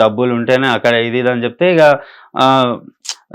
డబ్బులు ఉంటేనే అక్కడ ఇది ఇది అని చెప్తే ఇక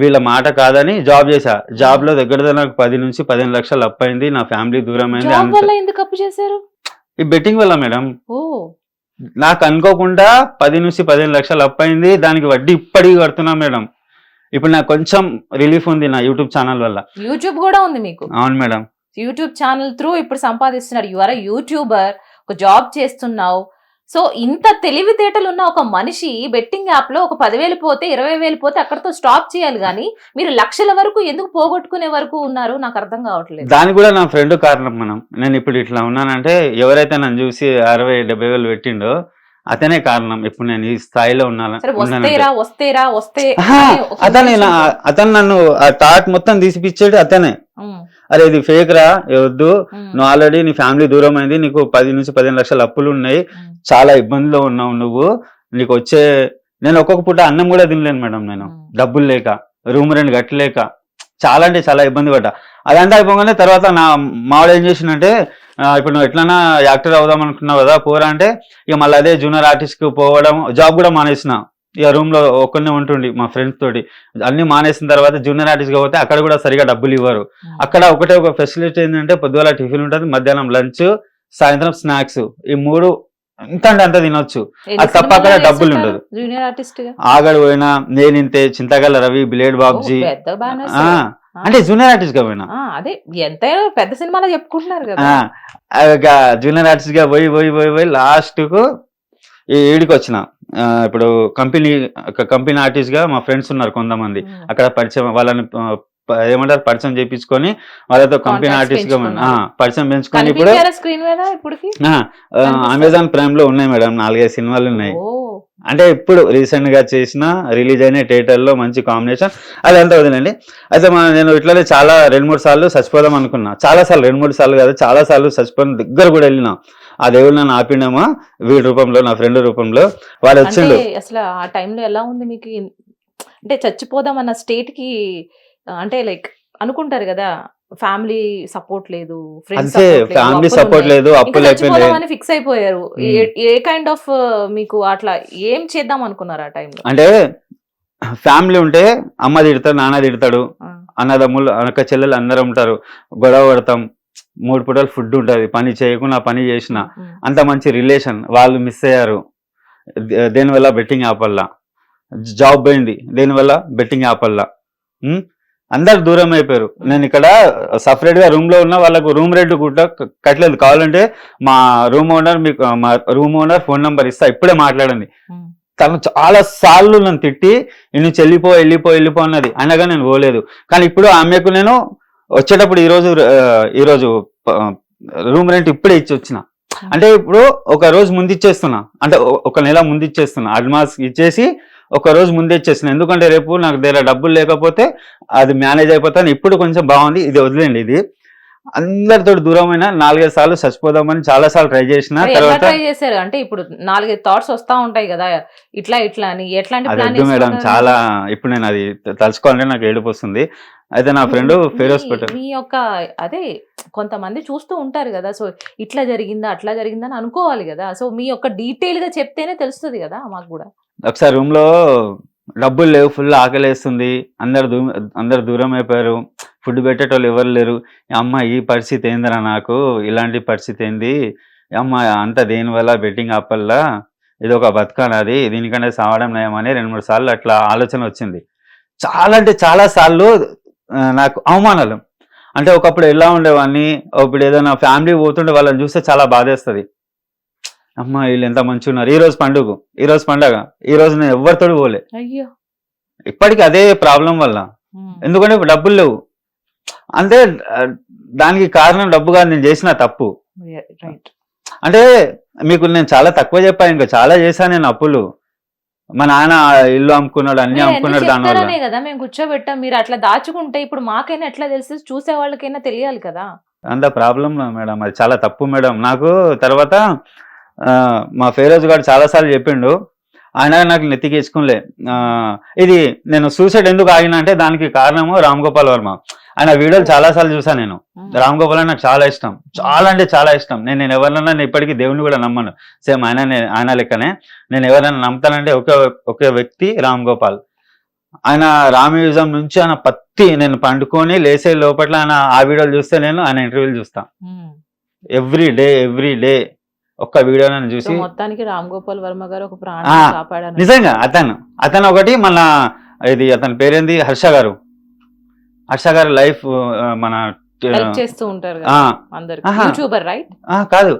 వీళ్ళ మాట కాదని జాబ్ చేశా. జాబ్లో దగ్గర నాకు పది నుంచి పదిహేను లక్షలు అప్ అయింది నా ఫ్యామిలీ దూరం అయింది ఎందుకు అప్పు చేశారు? ఈ బెట్టింగ్ వల్ల మేడం. నాకు అనుకోకుండా పది నుంచి పదిహేను లక్షలు అప్ అయింది దానికి వడ్డీ ఇప్పటికి కడుతున్నా మేడం. ఇప్పుడు నాకు కొంచెం రిలీఫ్ ఉంది నా యూట్యూబ్ ఛానల్ వల్ల. యూట్యూబ్ కూడా ఉంది మీకు? అవును మేడం. యూట్యూబ్ ఛానల్ త్రూ ఇప్పుడు సంపాదిస్తున్నారు యు ఆర్ యూట్యూబర్ ఒక జాబ్ చేస్తున్నావు. సో ఇంత తెలివితేటలు ఉన్న ఒక మనిషి బెట్టింగ్ యాప్లో ఒక పదివేలు పోతే ఇరవై వేలు పోతే అక్కడతో స్టాప్ చేయాలి కానీ మీరు లక్షల వరకు ఎందుకు పోగొట్టుకునే వరకు ఉన్నారు? నాకు అర్థం కావట్లేదు. దానికి కూడా నా ఫ్రెండ్ కారణం మనం. నేను ఇప్పుడు ఇట్లా ఉన్నానంటే ఎవరైతే నన్ను చూసి అరవై డెబ్బై వేలు పెట్టిండో అతనే కారణం. ఇప్పుడు నేను ఈ స్థాయిలో ఉన్నాను అతనే అతను నన్ను ఆ టాట్ మొత్తం తీసిపిచ్చాడు అతనే. అరే ఇది ఫేక్ రా వద్దు. నువ్వు ఆల్రెడీ నీ ఫ్యామిలీ దూరం అయింది నీకు పది నుంచి పదిహేను లక్షల అప్పులు ఉన్నాయి. చాలా ఇబ్బందిలో ఉన్నావు నువ్వు. నీకు వచ్చే నేను ఒక్కొక్క పూట అన్నం కూడా తినలేను మేడం నేను. డబ్బులు లేక రూమ్ రెంట్ కట్టలేక. చాలా అంటే చాలా ఇబ్బంది పడ్డా. అదంతా అయిపోగానే తర్వాత నా మావాడు ఏం చేసిందంటే ఇప్పుడు నువ్వు ఎట్లన్నా యాక్టర్ అవుదాం అనుకున్నావు కదా పోరా అంటే ఇక మళ్ళీ అదే జూనియర్ ఆర్టిస్ట్కి పోవడం జాబ్ కూడా మానేసిన. ఇక రూమ్లో ఒక్కనే ఉంటుండి మా ఫ్రెండ్స్ తోటి. అన్ని మానేసిన తర్వాత జూనియర్ ఆర్టిస్ట్గా పోతే అక్కడ కూడా సరిగా డబ్బులు ఇవ్వరు. అక్కడ ఒకటే ఒక ఫెసిలిటీ ఏంటంటే పొద్దుగల టిఫిన్ ఉంటుంది మధ్యాహ్నం లంచ్ సాయంత్రం స్నాక్స్ ఈ మూడు ఎంత అంటే అంత తినొచ్చు. అది తప్ప అక్కడ డబ్బులు? ఉండదు. జూనియర్ ఆర్టిస్ట్గా? ఆగడు పోయినా నేనింతే చింతగల రవి బిలేడ్ బాబ్జీ. అంటే జూనియర్ ఆర్టిస్ట్గా పోయినా. ఆ, అదే ఎంతైనా పెద్ద సినిమాలో చెప్పుకుంటున్నారు కదా. జూనియర్ ఆర్టిస్ట్గా పోయి పోయి పోయి పోయి లాస్ట్కు ఈ ఈడికి వచ్చిన ఇప్పుడు కంపెనీ కంపెనీ ఆర్టిస్ట్గా మా ఫ్రెండ్స్ ఉన్నారు కొంతమంది. ఉమ్. అక్కడ పరిచయం వాళ్ళని ఏమంటారు పరిచయం చేయించుకొని వాళ్ళతో కంపెనీ ఆర్టిస్ట్గా పరిచయం పెంచుకొని ఇప్పుడు. అమెజాన్ ప్రైమ్లో ఉన్నాయి మేడం నాలుగైదు సినిమాలు ఉన్నాయి. అంటే ఇప్పుడు రీసెంట్గా చేసిన రిలీజ్ అయిన థియేటర్లో మంచి కాంబినేషన్ అది అంతా వదిలేండి. అయితే నేను ఇట్లనే చాలా రెండు మూడు సార్లు చచ్చిపోదాం అనుకున్నా. చాలా సార్లు రెండు మూడు సార్లు కాదు చాలా సార్లు చచ్చిపోయిన దగ్గర కూడా వెళ్ళినా. ఆ దేవుడు నన్ను ఆపిండేమో వీడి రూపంలో నా ఫ్రెండ్ రూపంలో. వాడు అంటే వచ్చిండు అసలు ఆ టైంలో ఎలా ఉంది మీకు అంటే చచ్చిపోదాం అన్న స్టేట్కి అంటే లైక్ అనుకుంటారు కదా ఫ్యామిలీ సపోర్ట్ లేదు అంతే ఫ్యామిలీ సపోర్ట్ లేదు అప్పులు అయిపోయింది ఫిక్స్ అయిపోయారు. ఏ- ఏ కైండ్ ఆఫ్ మీకు అట్లా ఏం చేద్దాం అనుకున్నారు ఆ టైంలో? అంటే ఫ్యామిలీ ఉంటే అమ్మ తిడతాడు నాన్న తిడతాడు అన్నదమ్ములు అక్క చెల్లెలు అందరం ఉంటారు గొడవ పడతాం మూడు పూటలు ఫుడ్ ఉంటుంది. పని చేయకుండా పని చేసిన అంత మంచి రిలేషన్ వాళ్ళు మిస్ అయ్యారు. దేనివల్ల బెట్టింగ్ యాప్ వల్ల? జాబ్ పోయింది. దేనివల్ల? Betting um? అందరు దూరం అయిపోయారు. నేను ఇక్కడ సపరేట్గా రూమ్లో ఉన్న వాళ్ళకు రూమ్ రెంట్ కూడా కట్టలేదు. కావాలంటే మా రూమ్ ఓనర్ మీకు మా రూమ్ ఓనర్ ఫోన్ నంబర్ ఇస్తా. ఇప్పుడే మాట్లాడండి. తను చాలా సార్లు నన్ను తిట్టి నేను చెల్లిపో వెళ్ళిపో వెళ్ళిపో అన్నది. అనగా నేను పోలేదు. కానీ ఇప్పుడు ఆమెకు నేను వచ్చేటప్పుడు ఈరోజు ఈరోజు రూమ్ రెంట్ ఇప్పుడే ఇచ్చి వచ్చిన. అంటే ఇప్పుడు ఒక రోజు ముందు ఇచ్చేస్తున్నా. అంటే ఒక నెల ముందు ఇచ్చేస్తున్నా. అడ్వాన్స్ ఇచ్చేసి ఒక రోజు ముందు ఇచ్చేస్తున్నా. ఎందుకంటే రేపు నాకు దగ్గర డబ్బులు లేకపోతే అది మేనేజ్ అయిపోతాను. ఇప్పుడు కొంచెం బాగుంది. ఇది వదిలేండి ఇది. అందరితో దూరమైన నాలుగైదు సార్లు చచ్చిపోదామని చాలా సార్లు ట్రై చేసిన తర్వాత ట్రై చేశారు? అంటే ఇప్పుడు నాలుగైదు థాట్స్ వస్తా ఉంటాయి కదా ఇట్లా ఇట్లా అని ఎట్లాంటి అది మేడం చాలా ఇప్పుడు నేను అది తలుచుకోవాలంటే నాకు ఏడుపు వస్తుంది. అయితే నా ఫ్రెండ్ ఫేరోస్ పెట్టారు మీ యొక్క అదే కొంతమంది చూస్తూ ఉంటారు కదా సో ఇట్లా జరిగిందా అట్లా జరిగిందా అని అనుకోవాలి కదా. సో మీ యొక్క డీటెయిల్గా చెప్తేనే తెలుస్తుంది కదా మాకు కూడా. ఒకసారి రూమ్లో డబ్బులు లేవు ఫుల్ ఆకలేస్తుంది. అందరు దూ అందరు దూరం అయిపోయారు. ఫుడ్ పెట్టేటోళ్ళు ఎవరు లేరు. అమ్మ ఈ పరిస్థితి ఏందిరా నాకు? ఇలాంటి పరిస్థితి ఏంది? అమ్మ అంత దేనివల్ల బెట్టింగ్ ఆపల్లా ఇది ఒక బతకానది దీనికంటే సావడం నయమని రెండు మూడు సార్లు అట్లా ఆలోచన వచ్చింది. చాలా అంటే చాలా సార్లు నాకు అవమానాలు. అంటే ఒకప్పుడు ఎలా ఉండేవాడిని? ఇప్పుడు ఏదైనా ఫ్యామిలీ పోతుండే వాళ్ళని చూస్తే చాలా బాధేస్తుంది. అమ్మ వీళ్ళు ఎంత మంచిగా ఉన్నారు ఈ రోజు పండుగ. ఈ రోజు పండగ. ఈ రోజు నేను ఎవరితో పోలే. అయ్యో. ఇప్పటికీ అదే ప్రాబ్లం వల్ల. ఎందుకంటే డబ్బులు లేవు. అంటే దానికి కారణం డబ్బు కాదు నేను చేసిన తప్పు. అంటే మీకు నేను చాలా తక్కువ చెప్పాను ఇంకా చాలా చేశాను నేను అప్పులు. మా నాన్న ఇల్లు అమ్ముకున్నాడు అన్ని అమ్ముకున్నాడు దానివల్ల. కదా మేము కూర్చోబెట్టాం మీరు అట్లా దాచుకుంటే ఇప్పుడు మాకైనా ఎట్లా తెలుసు? చూసే వాళ్ళకైనా తెలియాలి కదా. అంత ప్రాబ్లం మేడం. అది చాలా తప్పు మేడం. నాకు తర్వాత మా ఫేరోజ్ గారు చాలా సార్లు చెప్పిండు. ఆయన నాకు నెత్తికేసుకునిలే ఇది నేను సూసైడ్ ఎందుకు ఆగిన అంటే దానికి కారణము రామ్ గోపాల్ వర్మ. ఆయన వీడియోలు చాలా సార్లు చూసాను నేను. రామ్ గోపాల్ నాకు చాలా ఇష్టం. చాలా అంటే చాలా ఇష్టం. నేను నేను ఎవరినైనా నేను ఇప్పటికీ దేవుని కూడా నమ్మను. సేమ్ ఆయన ఆయన లెక్కనే. నేను ఎవరైనా నమ్ముతానంటే ఒకే ఒకే వ్యక్తి రామ్ గోపాల్. ఆయన రామయుజం నుంచి ఆయన పత్తి నేను పండుకొని లేసే లోపల ఆయన ఆ వీడియోలు చూస్తే నేను ఆయన ఇంటర్వ్యూలు చూస్తా. ఎవ్రీ డే ఎవ్రీ డే ఒక్క వీడియో చూసి మొత్తానికి రామ్ గోపాల్ వర్మ గారు ఒక ప్రాణం కాపాడారు నిజంగా అతను అతను ఒకటి మన ఇది అతని పేరేంది? హర్ష గారు. హర్ష గారు లైఫ్ మన చేస్తూ ఉంటారు. YouTuber right? కాదు.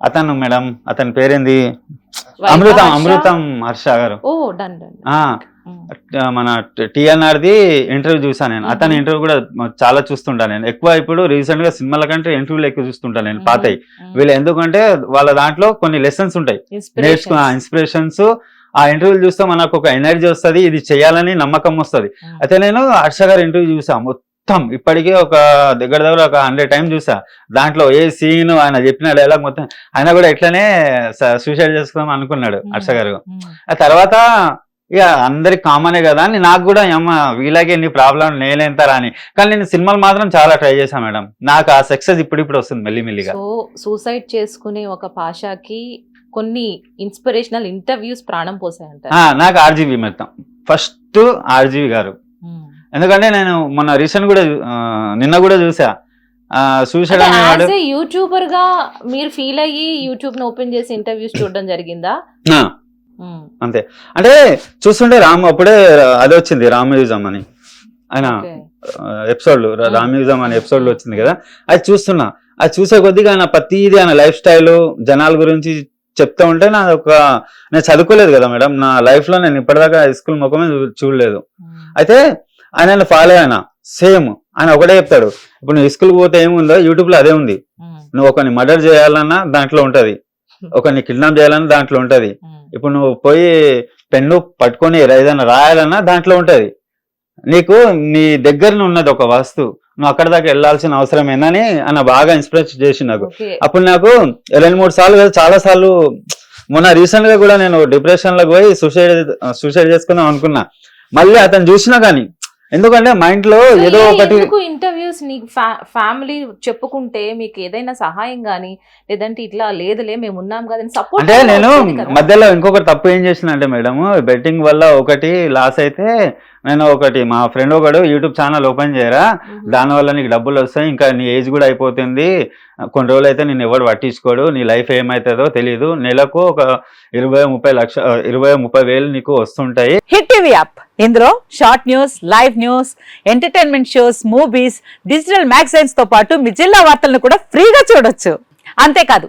అతను మేడం అతని పేరేంది? అమృతం అమృతం హర్ష గారు. Oh done done. మన టిఎన్ఆర్ ది ఇంటర్వ్యూ చూసాను నేను. అతని. ఇంటర్వ్యూ కూడా చాలా చూస్తుంటాను నేను. ఎక్కువ ఇప్పుడు రీసెంట్గా సినిమాల కంటే ఇంటర్వ్యూలు ఎక్కువ చూస్తుంటాను నేను పాతయి. వీళ్ళు ఎందుకంటే వాళ్ళ దాంట్లో కొన్ని లెసన్స్ ఉంటాయి. నేర్చుకున్న ఇన్స్పిరేషన్స్ ఆ ఇంటర్వ్యూలు చూస్తే మనకు ఒక ఎనర్జీ వస్తది ఇది చేయాలని నమ్మకం వస్తది. అయితే నేను హర్ష గారి ఇంటర్వ్యూ చూసా మొత్తం ఇప్పటికే ఒక దగ్గర దగ్గర ఒక హండ్రెడ్ టైం చూసా. దాంట్లో ఏ సీన్ ఆయన చెప్పిన డైలాగ్ మొత్తం ఆయన కూడా ఇట్లనే సూసైడ్ చేసుకుందాం అనుకున్నాడు హర్ష గారు. ఆ తర్వాత ఇక అందరికి కామనే కదా అని నాకు కూడా అమ్మ వీళ్ళకి ఎన్ని ప్రాబ్లం నేనేంతారా అని కానీ నేను సినిమాలు మాత్రం చాలా ట్రై చేశాను మేడం. నాకు ఆ సక్సెస్ ఇప్పుడిప్పుడు వస్తుంది మెల్లిమెల్లిగా. సో సూసైడ్ చేసుకునే ఒక పాషాకి కొన్ని ఇన్స్పిరేషనల్ ఇంటర్వ్యూస్ ప్రాణం పోసాయంటారు ఆ, నాకు ఆర్జీవి మొత్తం. ఫస్ట్ ఆర్జీవి గారు. ఎందుకంటే నేను మొన్న రీసెంట్ కూడా నిన్న కూడా చూసా ఏ యూట్యూబర్గా మీరు ఫీల్ అయ్యి యూట్యూబ్ని ఓపెన్ చేసి ఇంటర్వ్యూస్ చూడడం జరిగిందా? మ్మ్. అంటే చూస్తుంటే రామ్ అప్పుడే అది వచ్చింది రామయుజం అని. ఆయన Okay. ఎపిసోడ్ రామ్యూజం అనే ఎపిసోడ్లో వచ్చింది కదా. అది చూస్తున్నా. అది చూసే కొద్దిగా ఆయన ప్రతిదీ ఆయన లైఫ్ స్టైల్ జనాల గురించి చెప్తా ఉంటే నా ఒక నేను చదువుకోలేదు కదా మేడం. నా లైఫ్లో నేను ఇప్పటిదాకా స్కూల్ ముఖమే చూడలేదు. అయితే ఆయన ఫాలో అయినా. సేమ్. ఆయన ఒకటే చెప్తాడు. ఇప్పుడు నువ్వు స్కూల్ పోతే ఏముందో యూట్యూబ్లో అదే ఉంది. నువ్వు ఒకరిని మర్డర్ చేయాలన్నా దాంట్లో ఉంటది. ఒకరిని కిడ్నాప్ చేయాలన్నా దాంట్లో ఉంటది. ఇప్పుడు నువ్వు పోయి పెన్ను పట్టుకొని ఏదైనా రాయాలన్నా దాంట్లో ఉంటది. నీకు నీ దగ్గర ఉన్నది ఒక వస్తువు. నువ్వు అక్కడ దాకా వెళ్ళాల్సిన అవసరం ఏందని అన్న బాగా ఇన్స్పిరేట్ చేసి నాకు. అప్పుడు నాకు రెండు మూడు సార్లు కాదు చాలా సార్లు మొన్న రీసెంట్గా కూడా నేను డిప్రెషన్లోకి పోయి సూసైడ్ సూసైడ్ చేసుకుందాం అనుకున్నా. మళ్ళీ అతను చూసినా కానీ ఎందుకంటే మైండ్లో ఏదో ఒకటి ఇంటర్వ్యూస్ నీకు ఫ్యామిలీ చెప్పుకుంటే మీకు ఏదైనా సహాయం గానీ లేదంటే ఇట్లా లేదులే మేము ఉన్నాం కదా సపోర్ట్ అంటే నేను మధ్యలో ఇంకొకటి తప్పు ఏం చేసిన అంటే మేడం బెట్టింగ్ వల్ల ఒకటి లాస్ అయితే నేను ఒకటి మా ఫ్రెండ్ ఒకడు యూట్యూబ్ ఛానల్ ఓపెన్ చేయరా? దానివల్ల నీకు డబ్బులు వస్తాయి ఇంకా నీ ఏజ్ కూడా అయిపోతుంది. కొన్ని రోజులు అయితే నేను ఎవడు పట్టించుకోడు నీ లైఫ్ ఏమవుతుందో తెలియదు నెలకు ఒక ఇరవై ముప్పై లక్ష ఇరవై ముప్పై వేలు నీకు వస్తుంటాయి. Hit TV app. ఇందులో short news live news entertainment shows movies digital మ్యాగజైన్స్తో పాటు మీ జిల్లా వార్తలను కూడా ఫ్రీగా చూడొచ్చు. అంతేకాదు